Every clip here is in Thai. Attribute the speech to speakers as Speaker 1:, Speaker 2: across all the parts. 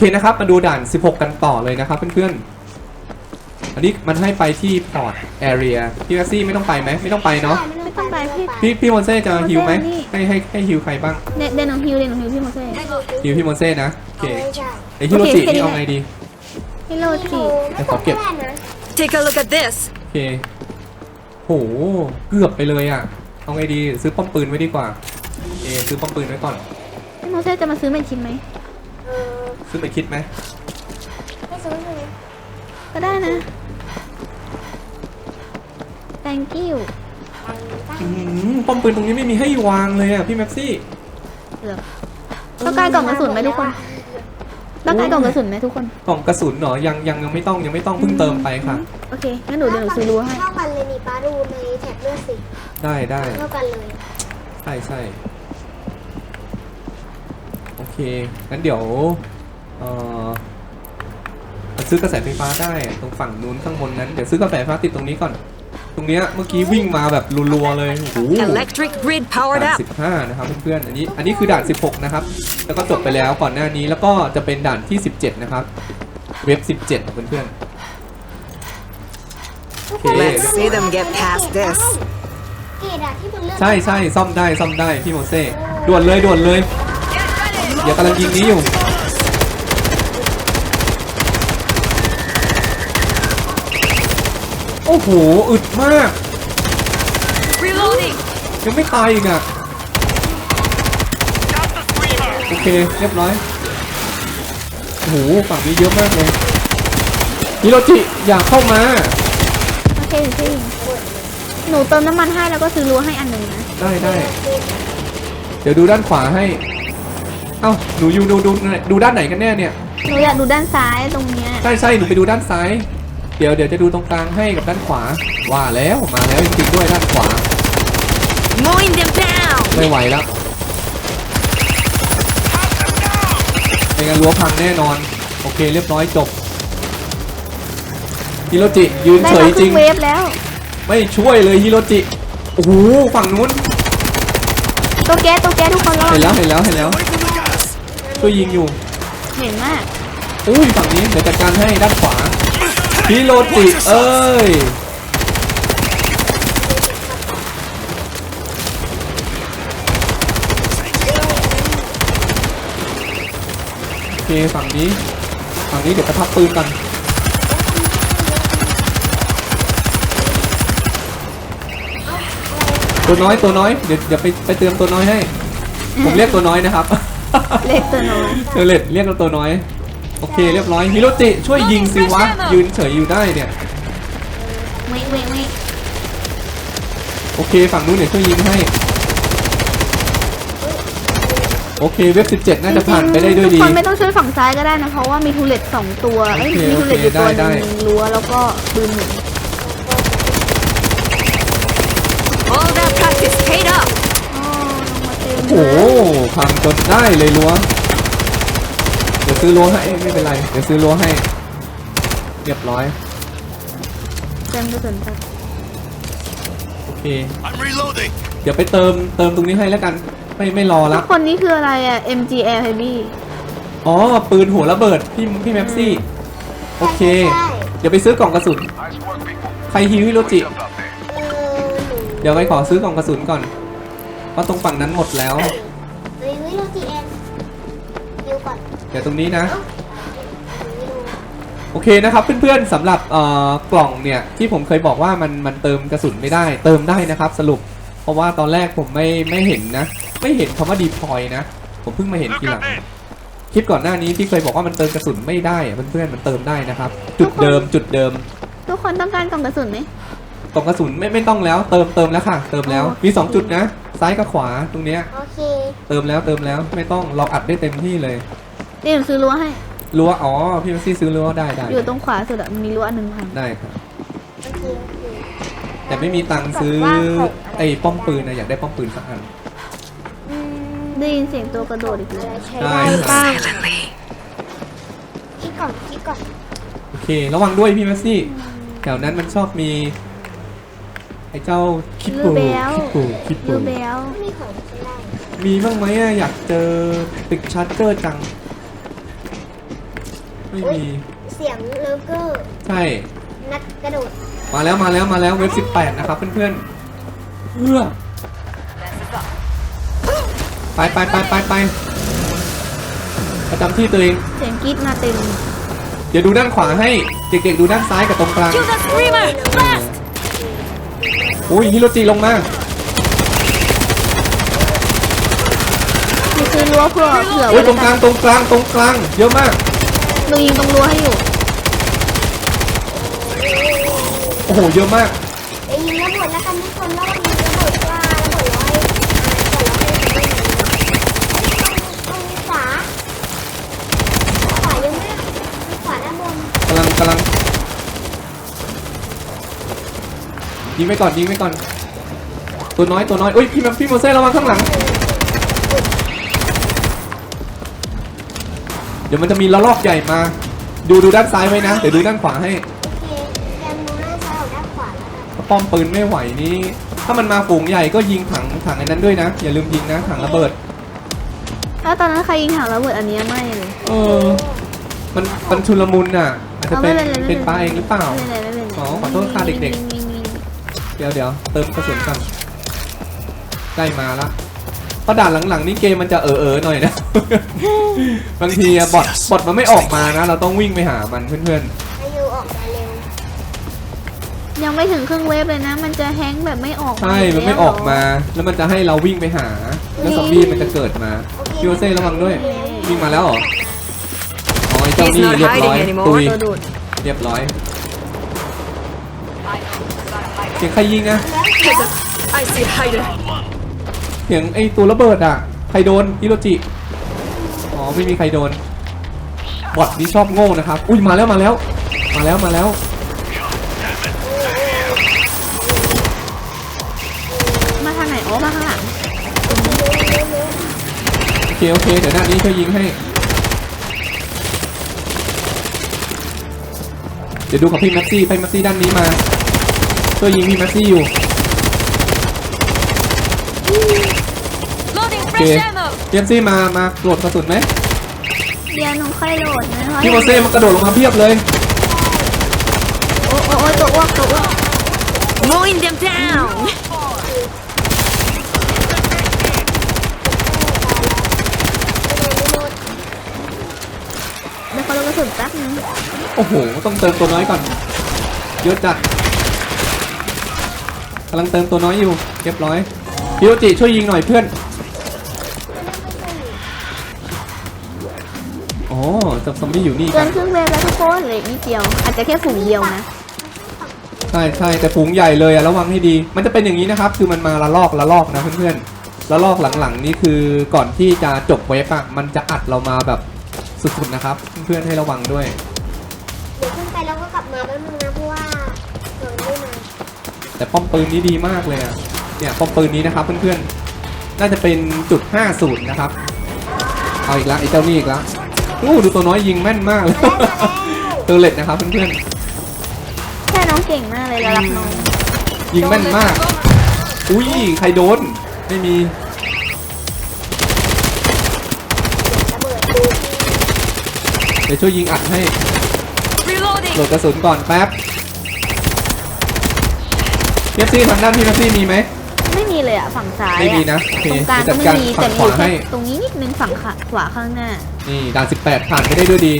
Speaker 1: เคนะครับ มาดูด่าน 16 กันต่อเลยนะครับเพื่อนๆ อันนี้มันให้ไปที่พอร์ตแอเรียพี่แม็กซี่ไม่ต้องไปไหมไม่ต้องไปเนาะ
Speaker 2: ไม่ต้องไปพี่
Speaker 1: พี่พี่มอนเซ่จะฮิวไหม
Speaker 2: นี่
Speaker 1: ให้ให้ให้ฮิวใครบ้าง
Speaker 2: เดนเดนของฮิวเดนของฮิวพี่โมเซ่
Speaker 1: ฮิวพี่มอนเซ่นะโอเค
Speaker 3: เอาไม่ใช่
Speaker 1: ไอฮิโรจิ
Speaker 2: โอเค
Speaker 1: นี่เอาไงดี
Speaker 2: ฮิโรจิ
Speaker 1: แต่ขอเก็บ
Speaker 3: ไม่ได้นะ
Speaker 4: Take a look at this.
Speaker 1: โอเคโหเกือบไปเลยอะเอาไงดีซื้อป้อมปืนไว้ดีกว่าเอซื้อป้อมปืนไว้ก่อน
Speaker 2: พี่โมเซ่จะมาซื้อเป็นชิ้นไหม
Speaker 3: เออ
Speaker 1: ซื้อไปคิดไหม
Speaker 3: ไม่ซื้อใช่ไหม
Speaker 2: ก็ได้นะ thank you
Speaker 3: ตังค์ตั้ง
Speaker 1: อื้อหือป้อมปืนตรงนี้ไม่มีให้วางเลยอะพี่แม็ปซี่
Speaker 2: เหลือต้องการกล่องกระสุนไหมทุกคนต้องการกล่องกระสุนไหมทุกคน
Speaker 1: กล่องกระสุนเหรอยังยังยังไม่ต้องยังไม่ต้องเพิ่งเติมไปค่ะ
Speaker 2: โอเค งั้นหนูเดี๋ยวหนูซื้อรู้ให้
Speaker 3: เท่ากันเลยนี่ป้าดูในแท็บเลือดสิ
Speaker 1: ได้ได้
Speaker 3: เท่ากันเลย
Speaker 1: ใช่ใช่โอเค งั้นเดี๋ยวเอ่อซื้อกระแสไฟฟ้าได้ตรงฝั่งนู้นข้างบนนั้น เดี๋ยวซื้อกระแสไฟฟ้าติดตรงนี้ก่อน ตรงเนี้ยเมื่อกี้วิ่งมาแบบรัวๆเลยโอ้โห
Speaker 4: Electric grid powered
Speaker 1: ด่าน
Speaker 4: up.
Speaker 1: 15 นะครับเพื่อนๆ อันนี้ อันนี้คือด่าน 16 นะครับ แล้วก็จบไปแล้วก่อนหน้านี้ แล้วก็จะเป็นด่านที่ 17 นะครับ เว็บ 17เพื่อนๆ โอเค
Speaker 4: Let's see them get past this.
Speaker 3: เกรดอะที่มันเลือก
Speaker 1: ใช่ใช่ซ่อมได้ซ่อมได้พี่โมเซ่ด่วนเลยด่วนเลย เดี๋ยวกำลังยิงนี้อยู่โอ้โหอึดมาก
Speaker 4: Reloading.
Speaker 1: ยังไม่ตายอีกอะโอเคเรียบร้อยโอ้โหฝั่งนี้เยอะมากเลยฮิโรจิอย่าเข้ามา
Speaker 2: โอเคพี่หนูเติมน้ำมันให้แล้วก็ซื้อรู้ให้อันหนึ่งนะ
Speaker 1: ได้ได้เดี๋ยวดูด้านขวาให้ เอ้าหนูอยู่ดูดูดูด้านไหนกันแน่เนี่ย
Speaker 2: หนูอยากดูด้านซ้ายตรงเนี้ย
Speaker 1: ใช่ใช่หนูไปดูด้านซ้าย เดี๋ยวเดี๋ยวจะดูตรงกลางให้กับด้านขวา ว่าแล้วมาแล้วจริงๆด้วยด้านขวา
Speaker 4: Mowing them down.
Speaker 1: ไม่ไหวแล้วไม่งั้นรั้วพังแน่นอน โอเคเรียบร้อยจบฮิโรจิยืน
Speaker 2: ได้
Speaker 1: เฉ
Speaker 2: มายค
Speaker 1: จริ
Speaker 2: รึ่
Speaker 1: ง
Speaker 2: ง เวฟแล้ว
Speaker 1: ไม่ช่วยเลยฮิโรจิโอ้โหฝั่งนู้น
Speaker 2: ตัวแก๊สตัวแก๊สทุกคนรอ
Speaker 1: เห็นแล้วเห็นแล้วเห็นแล้ว ช่วยยิงอยู่
Speaker 2: เห็นมาก
Speaker 1: อุ้ยฝั่งนี้เดี๋ยวจัดการให้ด้านขวาฮิโรจิเอ้ยโอเคฝั่งนี้ฝั่งนี้เดี๋ยวกระทับปืนกันตัวน้อยตัวน้อยเดี๋ยวเดี๋ยวไปไปเติมตัวน้อยให้ ผมเรียกตัวน้อยนะครับ
Speaker 2: เล็กตัวน้อย
Speaker 1: เทเลตเรียกตัวน้อย โอเคเรียบร้อยฮิโรจิช่วยยิงสิวะ ยืนเฉยอยู่ได้เนี่ย
Speaker 2: ไม่ไม่ไม่
Speaker 1: โอเคฝั่งนู้นเดี๋ยวช่วยยิงให้ โอเคเว็บ 17 น่าจะผ่านไปได้ด้วย
Speaker 2: ทุ
Speaker 1: ดี
Speaker 2: กคนไม่ต้องช่วยฝั่งซ้ายก็ได้นะ เพราะว่ามีทูเลตสองตัวเอ้ย
Speaker 1: โอเค
Speaker 2: มีทูเลตอยู่ตัว
Speaker 1: โอเค
Speaker 2: ห
Speaker 1: ได้
Speaker 2: นึ่งรั้วแล้วก็ปืนหนึ่ง
Speaker 4: All that practice paid off.
Speaker 2: อ๋อลงมาเต็ม
Speaker 1: โอ้
Speaker 2: เล
Speaker 1: โห
Speaker 2: ย
Speaker 1: พังจนได้เลยรั้วเดี๋ยวซื้อรั้วให้ไม่เป็นไร เดี๋ยวซื้อรั้วให้ เรียบร้อย
Speaker 2: เต็มกระสุนไป
Speaker 1: โอเค
Speaker 5: I'm reloading.
Speaker 1: เดี๋ยวไปเติมเติมตรงนี้ให้แล้วกัน ไม่ไม่รอ
Speaker 2: ทุ
Speaker 1: ละ
Speaker 2: กคนนี้คืออะไรอะ MGL Heavy
Speaker 1: อ๋อ ปืนหัวระเบิด พี่พี่แม็ปซี่ โอเค
Speaker 3: ใช่
Speaker 1: เดี๋ยวไปซื้อกล่องกระสุนใครฮิวฮิโรจิ
Speaker 3: เออหนู
Speaker 1: เดี๋ยวไปขอซื้อกล่องกระสุนก่อน เพราะตรงฝั่งนั้นหมดแล้ว
Speaker 3: เฮ้ยเฮ้ยโรจีแอนดูก่อน
Speaker 1: เดี๋ยวตรงนี้นะ
Speaker 3: หนูไม่รู้
Speaker 1: โอเคนะครับเพื่อนๆสำหรับเอ่อกล่องเนี่ยที่ผมเคยบอกว่ามันมันเติมกระสุนไม่ได้ เติมได้นะครับสรุป เพราะว่าตอนแรกผมไม่ไม่เห็นนะ ไม่เห็นคำว่าดีพอยนะ ผมเพิ่งมาเห็นทีหลังคลิปก่อนหน้านี้ที่เคยบอกว่ามันเติมกระสุนไม่ได้อะเพื่อนๆมันเติมได้นะครับ จุดเดิมจุดเดิม
Speaker 2: ทุกคนต้องการกล่องกระสุนไหม
Speaker 1: กล่องกระสุนไม่ไม่ต้องแล้วเติมเติมแล้วค่ะ เติมแล้วมีสองจุดนะ ซ้ายกับขวาตรงเนี้ย
Speaker 3: โอเค
Speaker 1: เติมแล้วเติมแล้วไม่ต้องเราอัดได้เต็มที่เลย
Speaker 2: นี่หนูซื้อรั้วให้
Speaker 1: รั้วอ๋อพี่แม็กซี่ซื้อรั้วได้ได้
Speaker 2: อยู่ตรงขวาสุดอะมีรั้วอันหนึ่งพัน
Speaker 1: ได้ครับ
Speaker 3: โอเคโอเค
Speaker 1: แต่ไม่มีตังค์ซื้อไอ้ป้อมปืนนะอยากได้ป้อมปืนสักอัน
Speaker 3: อืม
Speaker 2: ได้ยินเสียงตัวกระโดดอีกแล้ว
Speaker 3: ใช้
Speaker 1: ได้
Speaker 3: ได้
Speaker 1: ครับ
Speaker 3: บ้าง
Speaker 4: Silently.
Speaker 3: คิดก่อนคิดก่อน
Speaker 1: โอเค ระวังด้วยพี่แม็กซี่แถวนั้นมันชอบมี ไอ้เจ้าคิป
Speaker 2: ลู
Speaker 1: ปู
Speaker 2: เบล
Speaker 1: คิปปูคิปปู
Speaker 2: ลูเบล
Speaker 3: ไม่มีของใช้ได้
Speaker 1: มีบ้างไหมอะอยากเจอตึกชาร์เจอร์จัง ไม่
Speaker 3: อุ๊ย
Speaker 1: มี
Speaker 3: เสียงเลเกอร์
Speaker 1: ใช่
Speaker 3: นัดกระโดด
Speaker 1: มาแล้วมาแล้วมาแล้วเว็บ18นะครับเพื่อนๆเพื่อไปไปไปไปไปประจำที่ตัวเอง
Speaker 2: เสียงกรีดมาเต็ม
Speaker 1: เดี๋ยวดูด้านขวาให้ เด็กๆดูด้านซ้ายกับตรงกลาง อุ้ยฮิโรจิลงมา
Speaker 2: นี่คือรั้วเผื่อเผื่อ
Speaker 1: อุ้
Speaker 2: ไว้
Speaker 1: ยตรงกลางตรงกลางตรงกลางเยอะมาก
Speaker 2: หนูยิงตรงรั้วให้อยู่
Speaker 1: โอ้โหเยอะมาก
Speaker 3: เดี๋ยวยิงระเบิดแล้วกันทุกคนรอบยิงระเบิดว่าระเบิดร้อยอ่าก่อนเราให้ตรงขวาขวาเยอะมากขวาด้านบน
Speaker 1: กำลังกำลัง ยิงไปก่อนยิงไปก่อน ตัวน้อยตัวน้อยอุ้ยพี่พี่โมเซ่ระวังข้างหลัง เดี๋ยวมันจะมีละลอกใหญ่มา ดูดูด้านซ้ายไว้นะเดี๋ยวดูด้านขวาให้
Speaker 3: โอเคแกมดูหน้าซ้ายออกด้านขวาแล้วกัน
Speaker 1: ป้อมปืนไม่ไหวนี่ถ้ามันมาฝูงใหญ่ก็ยิงถังถังไอ้นั้นด้วยนะ อย่าลืมยิงนะถังระเบิด
Speaker 2: แล้วตอนนั้นใครยิงถังระเบิดอันเนี้ยไม่เลย
Speaker 1: เออมันมันชุลมุนอะอาจจะ
Speaker 2: เอา
Speaker 1: เป็
Speaker 2: ไม่
Speaker 1: น
Speaker 2: เป็นไรไม่
Speaker 1: เป็นปลาเองหรือเปล่า
Speaker 2: ไม่เป็นไรไม่เป็นไร
Speaker 1: อ๋อขอโทษค่ะเด็กเดี๋ยวเดี๋ยวเติมกระสุนก่อนใกล้มาละเพราะด่านหลังๆนี่เกมมันจะเออเออๆหน่อยนะ บางทีอะบอทบอทมันไม่ออกมานะ เราต้องวิ่งไปหามันเพื่อน
Speaker 3: ให้ยูออกมาเร็ว
Speaker 2: ยังไม่ถึงครึ่งเวฟเลยนะ มันจะแฮงค์แบบไม่ออก
Speaker 1: ๆ ใช่ มันไม่ออกมา แล้วมันจะให้เราวิ่งไปหา แล้วซอมบี้มันจะเกิดมาพี่โอเซ่ระวังด้วย วิ่งมาแล้วเหรออ๋อไอ้เจ้านี่
Speaker 4: He's not
Speaker 1: เรียบร้อย
Speaker 4: hiding anymore
Speaker 1: ตุย
Speaker 2: ตัวดูด
Speaker 1: เรียบร้อยเสียงใครยิงอะ
Speaker 4: I see hider.
Speaker 1: เสียงไอ้ตัวระเบิดอะใครโดนฮิโรจิ อ๋อไม่มีใครโดน บอทนี่ชอบโง่นะครับ อุ้ยมาแล้วมาแล้ว มาแล้วมาแล้ว
Speaker 2: มาทางไหนโอ้มาข้างหลัง
Speaker 1: โอเคโอเคเดี๋ยวหน้านี้ช่วยยิงให้ เดี๋ยวดูกับพี่แม็กซี่พี่แม็กซี่ด้านนี้มา ช่วยยิงพี่แม็กซี่อยู่
Speaker 4: Loading
Speaker 1: Okay.
Speaker 4: fresh ammo!
Speaker 1: พี่แม็กซี่มา มาโหลดกระสุนไหม
Speaker 2: เดี๋ยวหนูค่อยโหลดนะ
Speaker 1: พี่โมเซ่มันกระโดดลงมาเพียบเลย
Speaker 2: โอ้โอ้โอ้ตัวอ้วกตัวอ้วก
Speaker 4: Mowing them down!
Speaker 2: เดี๋ยวเขาลงกระสุนแป๊บนึง
Speaker 1: โอ้โห ต้องเติมตัวน้อยก่อนเยอะจัด กำลังเติมตัวน้อยอยู่เรียบร้อยฮิโรจิช่วยยิงหน่อยเพื่อนอ๋อจับซอมบี้อยู่นี่ค
Speaker 2: เกิ
Speaker 1: รั
Speaker 2: น
Speaker 1: บ
Speaker 2: ครึ่งเวฟแล้วทุกคนเหลืออีกนิดเดียว อาจจะแค่ฝูงเดียวนะ
Speaker 1: ใช่ใช่แต่ฝูงใหญ่เลยอะระวังให้ดี มันจะเป็นอย่างนี้นะครับ คือมันมาละลอกละลอกนะเพื่อนๆละลอกหลังๆนี่คือก่อนที่จะจบเว็บอะมันจะอัดเรามาแบบสุดๆนะครับ เพื่อนๆให้ระวังด้วย แต่ป้อมปืนนี้ดีมากเลยอะเนี่ยป้อมปืนนี้นะครับเพื่อนๆ น่าจะเป็นจุด50นะครับ เอาอีกแล้วไอ้เจ้านี่อีกแล้วโอ้ดูตัวน้อยยิงแม่นมากเลยตัวเล็ดนะครับเพื่อน
Speaker 2: แค่น้องเก่งมากเลยระดับน้อง
Speaker 1: ๆ ยิงแม่นมาก อุ้ยใครโดน ไม่มี
Speaker 3: ระเบิด
Speaker 1: เดี๋ยวช่วยยิงอัดให้
Speaker 4: Reloading!
Speaker 1: โหลดกระสุนก่อนแป๊บ เพียซี่ทางด้านพี่แม็กซี่มีไหม
Speaker 2: ไม่มีเลยอะฝั่งซ้าย
Speaker 1: ไม่มี
Speaker 2: อะ
Speaker 1: นะโอเค
Speaker 2: ตรงกลาง
Speaker 1: เดี๋ยว
Speaker 2: ก็
Speaker 1: จัด
Speaker 2: ไม่
Speaker 1: การ
Speaker 2: มี
Speaker 1: ฝั่
Speaker 2: แต่
Speaker 1: ง
Speaker 2: มี
Speaker 1: ข
Speaker 2: อ
Speaker 1: วา
Speaker 2: ยู่แค่
Speaker 1: ให้
Speaker 2: ตรงนี้นิดนึงฝั่งขาขวาข้างหน้า
Speaker 1: นี่ด่าน 18 ผ่านไปได้ด้วยดี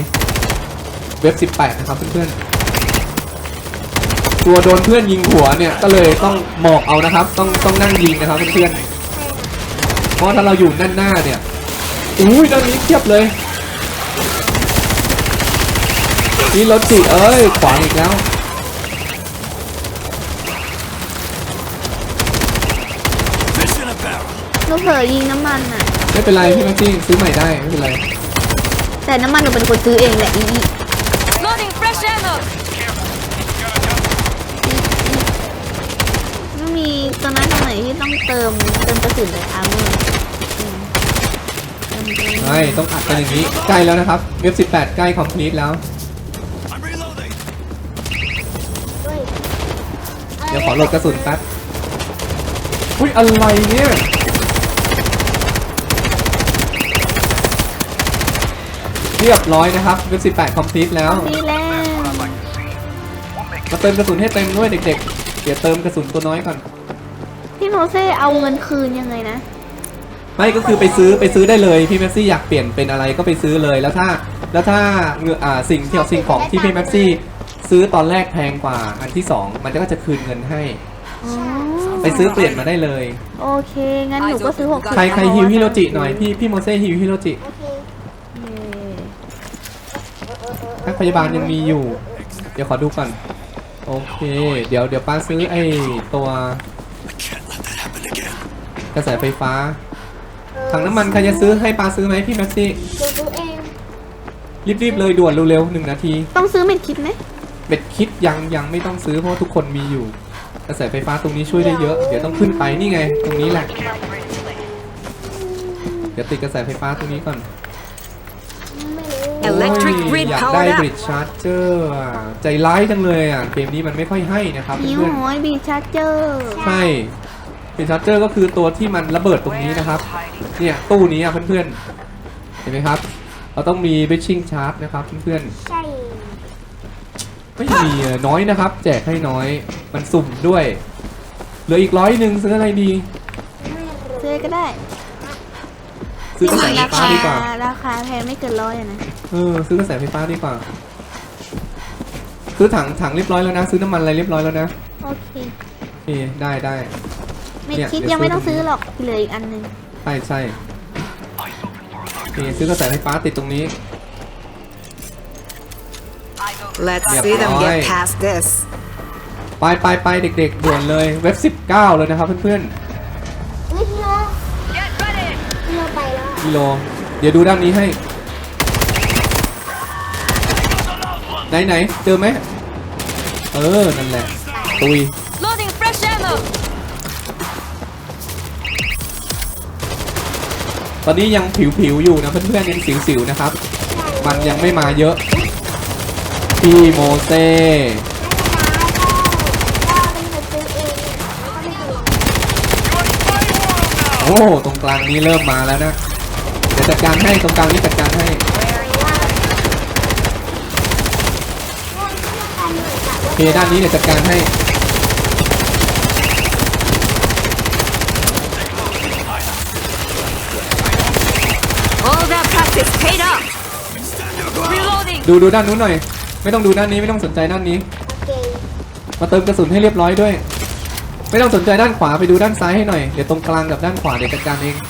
Speaker 1: เว็บ 18 นะครับเพื่อนๆตัวโดนเพื่อนยิงหัวเนี่ยก็เลยต้องหมอกเอานะครับ ต้องต้องนั่งยิงนะครับเพื่อนๆเพราะถ้าเราอยู่ด้านหน้าเนี่ยอุ้ยด้านนี้เทียบเลย นี่รถจิเอ้ยขวางอีกแล้ว
Speaker 2: หนูเผลอยิงน้ำมันอะ
Speaker 1: ไม่เป็นไรพี่แม็กซี่ซื้อใหม่ได้ไม่เป็นไร
Speaker 2: แต่น้ำมันหนูเป็นคนซื้อเองแหละอีอี
Speaker 4: Loading fresh ammo!
Speaker 2: ไม่มีตอนนั้นตรงไหนที่ต้องเติมเติมกระสุนเลยอาร์เมอร์
Speaker 1: ใช่ต้องอัดกันอย่างนี้ใกล้แล้วนะครับเว็บ18 ใกล้คอมพลีทแล้ว
Speaker 3: ด้วย
Speaker 1: เดี๋ยวขอโหลดกระสุนแป๊บอุ้ยอะไรเนี่ย
Speaker 3: เเรี
Speaker 1: ยบร้อยนะครับเว็บ18 complete แล้ว
Speaker 2: ดีแล้ว
Speaker 1: มาเติมกระสุนให้เต็มด้วยเด็กๆ เดี๋ยวเติมกระสุนตัวน้อยก่อน
Speaker 2: พี่โมเซ่เอาเงินคืนยังไงนะ
Speaker 1: ไม่ก็คือไปซื้อไปซื้อได้เลยพี่แม็กซี่อยากเปลี่ยนเป็นอะไรก็ไปซื้อเลยแล้วถ้า แล้วถ้าเงินอ่าสิ่งที่สิ่งของที่พี่แม็กซี่ซื้อตอนแรกแพงกว่าอันที่สองมันก็จะคืนเงินให้
Speaker 2: อ๋อ
Speaker 1: ไปซื้อเปลี่ยนมาได้เลย
Speaker 2: โอเค งั้นหนูก็ซื้อหกสิบ
Speaker 1: ใครใครฮิวฮิโรจิหน่อยพี่พี่โมเซ่ฮิวฮิโรจิ
Speaker 3: โอเค
Speaker 1: นั กพยาบาลยังมีอยู่ เดี๋ยวขอดูก่อน โอเค เดี๋ยวเดี๋ยวป้าซื้อไอ้ตัวกระแสไฟฟ้า ถังน้ำมันใครจะซื้อให้ป้าซื้อไหมพี่แม็กซี่
Speaker 3: เดี๋ยวซื้อเอง
Speaker 1: รีบๆเลยด่วนเร็วๆหนึ่งนาที
Speaker 2: ต้องซื้อเม็ดคิดไหม
Speaker 1: เบ็ดคิดยังยังไม่ต้องซื้อเพราะว่าทุกคนมีอยู่ กระแสไฟฟ้าตรงนี้ช่วยได้เยอะ เดี๋ยวต้องขึ้นไปนี่ไง ตรงนี้แหละ เดี๋ยวติดกระแสไฟฟ้าตรงนี้ก่อน
Speaker 3: ไม่รู้
Speaker 1: โอ้ย
Speaker 4: Electric grid
Speaker 1: อยาก
Speaker 4: powered
Speaker 1: ได้
Speaker 4: up
Speaker 1: บริดชาร์จเจอร์ใจร้ายจังเลยอะ เกมนี้มันไม่ค่อยให้นะครับ
Speaker 2: นิ้ว
Speaker 1: เพื่อน
Speaker 2: ห้อยบีชาร์เจอร์
Speaker 1: ๆใช่บริดชาร์จเจอร์ก็คือตัวที่มันระเบิดตรงนี้นะครับ เนี่ยตู้นี้อะเพื่อนๆ เห็นไหมครับ เราต้องมีบริดชิ่งชาร์จนะครับเพื่อนๆ
Speaker 3: ใช่
Speaker 1: ไม่มีอะน้อยนะครับ แจกให้น้อยมันสุ่มด้วย เหลืออีกร้อยหนึ่งซื้ออะไรดี
Speaker 2: ซื้อก็ได้
Speaker 1: ซื้อกระแสไฟ
Speaker 2: รา
Speaker 1: ฟ้า
Speaker 2: คา
Speaker 1: ดีกว่า
Speaker 2: ราคาแพงไม่เกินร้อยอะนะ
Speaker 1: เออซื้อกระแสไฟฟ้าดีกว่า ซื้อถังถังเรียบร้อยแล้วนะ ซื้อน้ำมันอะไรเรียบร้อยแล้วนะ
Speaker 2: โอเค
Speaker 1: โอเคได้ได้
Speaker 2: เม็ด
Speaker 1: เนี่ย
Speaker 2: คิด
Speaker 1: เดี๋ยว
Speaker 2: ยังไม่ต้อง
Speaker 1: ซื้
Speaker 2: ซื้
Speaker 1: อ
Speaker 2: อหรอกเหลืออีกอันหนึง
Speaker 1: ใช่ใช่โอเคซื้อกระแสไฟฟ้าติดตรงนี้
Speaker 4: Let's
Speaker 1: Yeah,
Speaker 4: see them
Speaker 1: boy.
Speaker 4: get past this.
Speaker 1: ไปไปไปเด็กๆด่วนเลยเว็บ 19 เลยนะครับเพื่อน
Speaker 3: วิ
Speaker 1: กิโล เดี๋ยวดูด้านนี้ให้ ไหนไหนเจอไหม เออ นั่นแหละ ตุย
Speaker 4: Loading fresh ammo.
Speaker 1: ตอนนี้ยังผิวๆอยู่นะเพื่อนๆยังสิวๆนะครับ มันยังไม่มาเยอะ พี่โมเซ่
Speaker 3: ก็เป็นคนซื้อเองแล้วก็ไม่ถูก
Speaker 1: โอ้ ตรงกลางนี้เริ่มมาแล้วนะเดี๋ยว จัดการให้ตรงกลางนี้จัดการให้โอเคด้านนี้เดี๋ยวจัดการให้
Speaker 4: All that practice paid off. Reloading.
Speaker 1: ดูดูด้านนู้นหน่อย ไม่ต้องดูด้านนี้ไม่ต้องสนใจด้านนี้
Speaker 3: โอเค
Speaker 1: มาเติมกระสุนให้เรียบร้อยด้วย ไม่ต้องสนใจด้านขวาไปดูด้านซ้ายให้หน่อย เดี๋ยวตรงกลางกับด้านขวาเดี๋ยวจัดการเอง
Speaker 3: โอ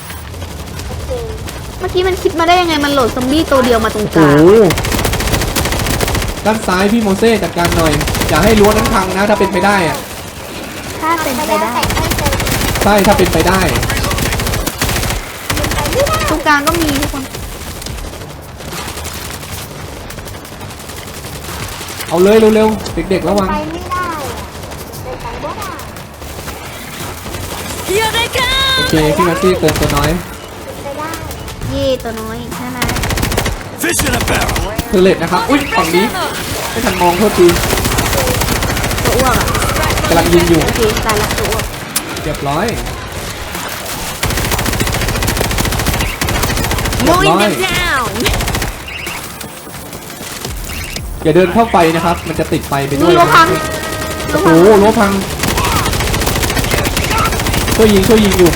Speaker 3: เค
Speaker 2: เมื่อกี้มันคิดมาได้ยังไงมันโหลดซอมบี้ตัวเดียวมาตรงก
Speaker 1: โอ้
Speaker 2: ลาง
Speaker 1: โหด้านซ้ายพี่โมเซ่จัดการหน่อยอย่าให้รั้วนั้นพังนะถ้าเป็นไปได้อะ
Speaker 2: ถ้าเป็นไปได้
Speaker 1: ใช่ถ้าเป็นไปได้
Speaker 2: ตรงกลางก็มีทุกคน
Speaker 1: เอาเลยเร็วๆเด็กๆระวัง
Speaker 3: ไปไม่ได้เป็นไปไม่ได้
Speaker 4: Here they
Speaker 1: โอ
Speaker 4: come.
Speaker 1: เคพี่แม็กซี่เติมตัวน้อย
Speaker 3: เป็นไปได้
Speaker 2: เย่ตัวน้อยใช่ไหม
Speaker 5: Fish in a barrel.
Speaker 1: เทเลตนะครับอุ้ย
Speaker 4: Loading
Speaker 1: ฝั่ง
Speaker 4: fresh
Speaker 1: นี้
Speaker 4: ammo.
Speaker 1: ไม่ทันมองโทษที
Speaker 2: ตัวอ้วกอะ
Speaker 1: กำลังยิงอยู่
Speaker 2: โอเคตายละตัวอ้วก
Speaker 1: เรียบร้อย
Speaker 4: Mowing them
Speaker 1: Nice.
Speaker 4: down.
Speaker 1: อย่าเดินเข้าไปนะครับ มันจะติดไฟไปด้
Speaker 2: ดู
Speaker 1: วย
Speaker 2: รั้ว
Speaker 1: นะ
Speaker 2: พัง
Speaker 1: โอ้โหรั้วพังช่วยยิงช่วยยิงอยู่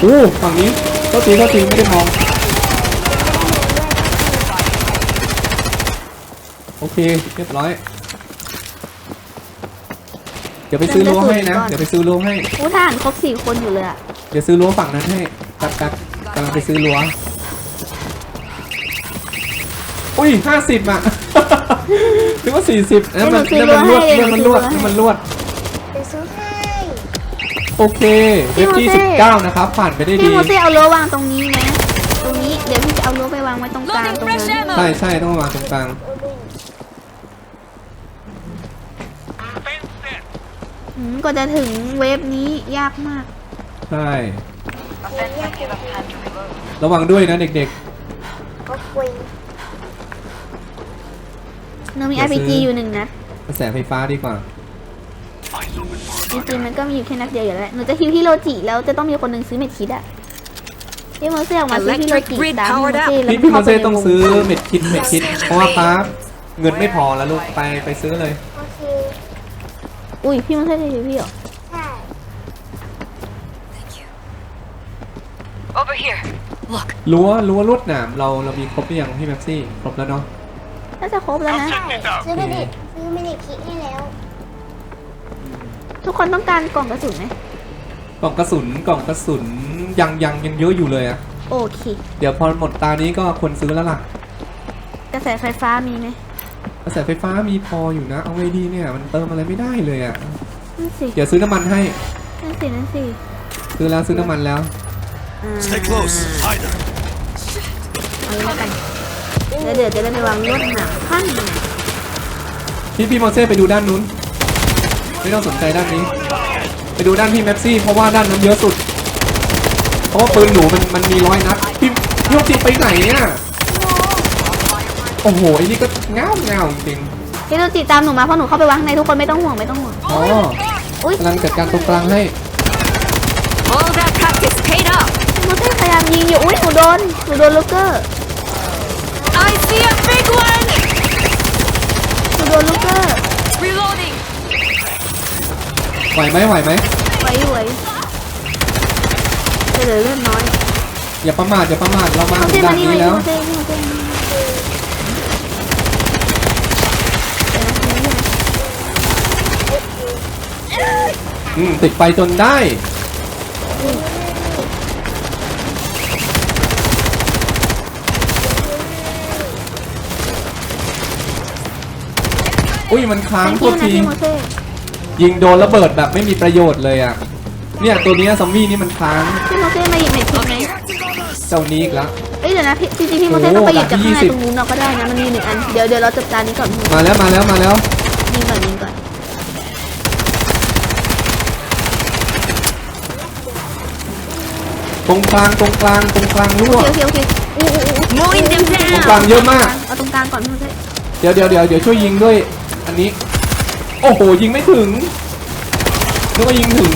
Speaker 1: โอ้ฝั่งนี้โทษทีโทษทีไม่ได้มองโอเคเรียบร้อยเดี๋ยวไปซื้อรั้วให้นะเดี๋ยวไปซื้อรั้วให้
Speaker 2: อู้ทหารครบสี่คนอยู่เลยอะ
Speaker 1: เดี๋ยวซื้อรั้วฝั่งนั้นให้กัดกัดกำลังไปซื้อรั้วอุ้ยห้าสิบอะนึกว่าสี่สิบนั่นมันนั่นมันลวดนั่นมันลวดนั่นมันลวด
Speaker 3: เป็นซื้อให้
Speaker 1: โอเคเว็บที่สิบเก้านะครับผ่านไปได้
Speaker 2: พี่
Speaker 1: ดี
Speaker 2: โมเซ่เอารั้ววางตรงนี้ไหมตรงนี้เดี๋ยวพี่จะเอารั้วไปวางไว้ตรงกลาง
Speaker 4: Loading
Speaker 2: ตรงนั้น
Speaker 4: fresh
Speaker 1: ใช่
Speaker 4: ammo.
Speaker 1: ใช่ต้องมาวางตรงกลาง
Speaker 2: อืมกว่าจะถึงเวฟนี้ยากมาก
Speaker 1: ใช่ระวังด้วยนะเด็ก
Speaker 3: ก็คุย
Speaker 2: เนอมี
Speaker 1: เดี๋ยวซื้อ
Speaker 2: RPG อยู่หนึ่งนัด
Speaker 1: ๆกระแสไฟฟ้าดีกว่า
Speaker 2: จริงๆมันก็มีอยู่แค่นัดเดียวอยู่แล้วแหละหนูจะฮิวฮิโรจิแล้วจะต้องมีคนหนึ่งซื้อเม็ดคิดอะพี่โมเซ่ออกมาซื้อฮิโรจิ
Speaker 4: Electric grid
Speaker 2: ตามพี่โม
Speaker 4: powered
Speaker 2: เซ่
Speaker 4: up
Speaker 2: แล้ว
Speaker 1: พี่พี่โมเซ่
Speaker 2: ข้าไปใน
Speaker 1: ต้องซื้อเม็ดคิดเม็ดคิดเพราะว่าป้าเงินไม่พอแล้วลูกไปไปซื้อเลย
Speaker 3: โอเค
Speaker 2: อุ้ยพี่โมเซ่จะฮิวพี่เหรอ
Speaker 3: ใช่
Speaker 4: Over here. Look.
Speaker 1: รั้วรั้วลวดหนามเราเรามีครบหรือยังพี่แม็กซี่ ครบแล้วเนาะ
Speaker 2: น่าจะครบแล้วนะ
Speaker 3: ใช่ซื้อมินิซื้อมินิคิดให้แล้ว
Speaker 2: ทุกคนต้องการกล่องกระสุนไหม
Speaker 1: กล่องกระสุนกล่องกระสุนยังยังยังเยอะอยู่เลยอะ
Speaker 2: โอเค
Speaker 1: เดี๋ยวพอหมดตานี้ก็ควรซื้อแล้วล่ะ
Speaker 2: กระแสไฟฟ้ามีไหม
Speaker 1: กระแสไฟฟ้ามีพออยู่นะ เอาไงดีเนี่ย มันเติมอะไรไม่ได้เลยอะ
Speaker 2: นั่นสิ
Speaker 1: เดี๋ยวซื้อน้ำมันให้
Speaker 2: นั่นสินั่นสิ
Speaker 1: ซื้อแล้วซื้อน้ำมันแล้ว
Speaker 2: อ่า
Speaker 5: Stay close. Hide her.
Speaker 2: เอางี้แล้วกันแล้วเดี๋ยวจะได้ไปวางลวดหนามขั้นหนึ่ง
Speaker 1: พี่พี่โมเซ่ไปดูด้านนู้น ไม่ต้องสนใจด้านนี้ ไปดูด้านพี่แม็กซี่เพราะว่าด้านนั้นเยอะสุด เพราะว่าปืนหนูมันมันมีร้อยนัดพี่พี่โยจิไปไหนเนี่ยโอ้โหไอ้นี่ก็เงาเงาจริง
Speaker 2: ฮิโรจิตามหนูมาเพราะหนูเข้าไปวางข้างในทุกคนไม่ต้องห่วงไม่ต้องห่วง
Speaker 1: ๆอ๋อ
Speaker 2: อุ้ย
Speaker 1: กำลังจัดการตรงกลางให้
Speaker 4: All that practice paid off.
Speaker 2: โมเซ่พยายามยิงอยู่อุ้ยหนูโดนหนูโดนลูกเกอร์
Speaker 4: I see a big one.
Speaker 2: หนูโดนลูกเกอร์
Speaker 4: Reloading.
Speaker 1: ไหวไหมไหวไหม
Speaker 2: ไว้อยู่ไว้จะเหลือเลือดน้อย
Speaker 1: อย่าประมาทอย่าประมาทเรามา
Speaker 2: โม
Speaker 1: ถึ
Speaker 2: เซ่
Speaker 1: ง
Speaker 2: มา
Speaker 1: ด่าน
Speaker 2: นี่
Speaker 1: นี้
Speaker 2: มา
Speaker 1: แล้ว
Speaker 2: โมเซ่นี่โมเซ่นี่เดี๋ยวนะเดี๋ยวนะ
Speaker 1: อืมติดไฟจนได้อุ้ยมันค้าง
Speaker 2: Thank
Speaker 1: โท
Speaker 2: you
Speaker 1: ษ
Speaker 2: นะ
Speaker 1: ที
Speaker 2: พี่โมเซ่
Speaker 1: ยิงโดนระเบิดแบบไม่มีประโยชน์เลยอะ เนี่ยตัวเนี้ยซอมบี้นี่มันค้าง
Speaker 2: พี่โมเซ่มาหยิบเม็ดคิดไหม
Speaker 1: เจ้านี้อีกแล้ว
Speaker 2: เอ้ยเดี๋ยวนะพี่จริงๆพี่โมเซ่
Speaker 1: โอ้
Speaker 2: ต้อง
Speaker 1: โห
Speaker 2: ไปหยิบจากข้างใน
Speaker 1: ด่านที่
Speaker 2: ตรงนู้นเราก็ได้นะมันมีหนึ่งอันเดี๋ยวเดี๋ยวเราจับจานนี้ก่อนพี่
Speaker 1: มาแล้วมาแล้วมาแล้ว
Speaker 2: ยิงก่อนยิงก่อน
Speaker 1: ตรงกลางตรงกลางตรงกลางรั่ว
Speaker 2: โอเคโอเคโอเคอู้อู้อู้
Speaker 4: Mowing them
Speaker 1: ตรง
Speaker 4: down.
Speaker 1: กลางเยอะมาก
Speaker 2: เอาตรงกลางก่อนพี่โมเซ่
Speaker 1: เดี๋ยวเดี๋ยวเดี๋ยวเดี๋ยวช่วยยิงด้วย อันนี้โอ้โห ยิงไม่ถึงนึกว่ายิงถึง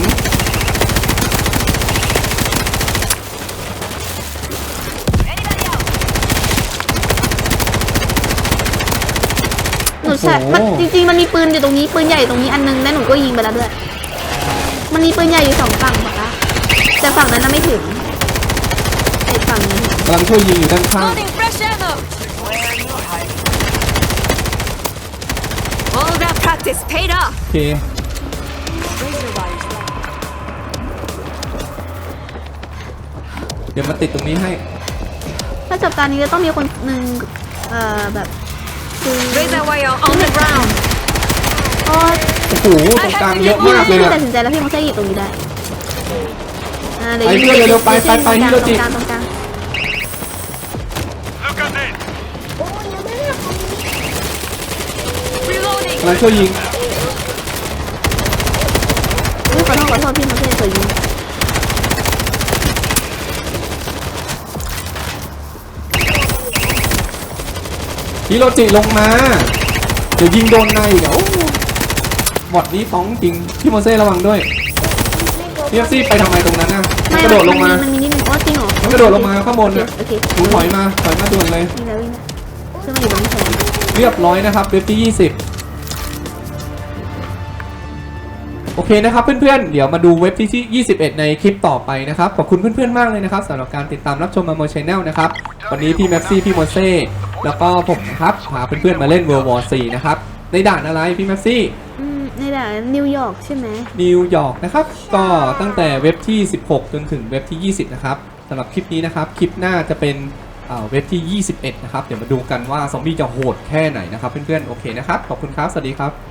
Speaker 2: หนูใช่
Speaker 1: โอ้โห
Speaker 2: มันจริงๆ มันมีปืนอยู่ตรงนี้ ปืนใหญ่ตรงนี้อันนึง แล้วหนูก็ยิงไปแล้วด้วย มันมีปืนใหญ่อยู่สองฝั่งปะแต่ฝั่งนั้นน่ะไม่ถึงไอ้ฝั่งนี้
Speaker 1: กำลังช่วยยิงอยู่ด้านข้าง
Speaker 4: Loading fresh ammo. All that practice paid off.
Speaker 1: โอเคเดี๋ยวมาติดตรงนี้ให้
Speaker 2: ถ้าจบการนี้จะต้องมีคนหนึ่งเอ่อแบบคือ
Speaker 4: Razor wire on the ground.
Speaker 2: อ๋อ
Speaker 1: โอ้โหตรงกลางเยอะ
Speaker 2: พี่
Speaker 1: มากเลย
Speaker 2: พี่
Speaker 1: อะ
Speaker 2: ตัดสินใจแล้วพี่โมเซ่หยิบตรงนี้ได้อ่า
Speaker 1: ไปเรื่อยๆเร็วๆไปไปไปฮิโรจิ
Speaker 2: ตรงกลางตรง
Speaker 3: นี้
Speaker 4: Reloading.
Speaker 1: กำลังช่วยยิง
Speaker 2: อุ๊ยขอโทษขอโทษพี่โมเซ่ตัวยิง
Speaker 1: ฮิโรจิลงมาเดี๋ยวยิงโดนในเดี๋ยวบอดนี้ต้องจริงพี่โมเซ่ระวังด้วยพี่เอฟซี่ไปทำไมตรงนั้นน่ะมันกระโดดลงมา
Speaker 2: มันมีนิดนึงอ๋อจริงเหรอ
Speaker 1: มันกระโดดลงมาข้างบน
Speaker 2: โอ
Speaker 1: น่ะ
Speaker 2: เคโอเค
Speaker 1: หนูถอยมาถอยมาด่วนเลย
Speaker 2: วิ่งแล้ววิ่งแล้วขึ้นมาอยู่ตรงนี้แทน
Speaker 1: เรียบร้อยนะครับเว็บที่20 โอเคนะครับเพื่อนๆ เดี๋ยวมาดูเว็บที่ 21 ในคลิปต่อไปนะครับ ขอบคุณเพื่อนๆ มากเลยนะครับสำหรับการติดตามรับชมมาโมชแนลนะครับ วันนี้พี่แม็กซี่พี่โมเซ่แล้วก็ผมนะครับพาเพื่อนๆ มาเล่น World War 4 นะครับ ในด่านอะไรพี่แม็กซี่
Speaker 2: อืมในด่านนิวยอร์กใช่ไหม
Speaker 1: นิวยอร์กนะครับ ก็ตั้งแต่เว็บที่ 16 จนถึงเว็บที่ 20 นะครับสำหรับคลิปนี้นะครับ คลิปหน้าจะเป็นเอ่อเว็บที่ 21 นะครับ เดี๋ยวมาดูกันว่าซอมบี้จะโหดแค่ไหนนะครับเพื่อนๆ โอเคนะครับ ขอบคุณครับ สวัสดีครับ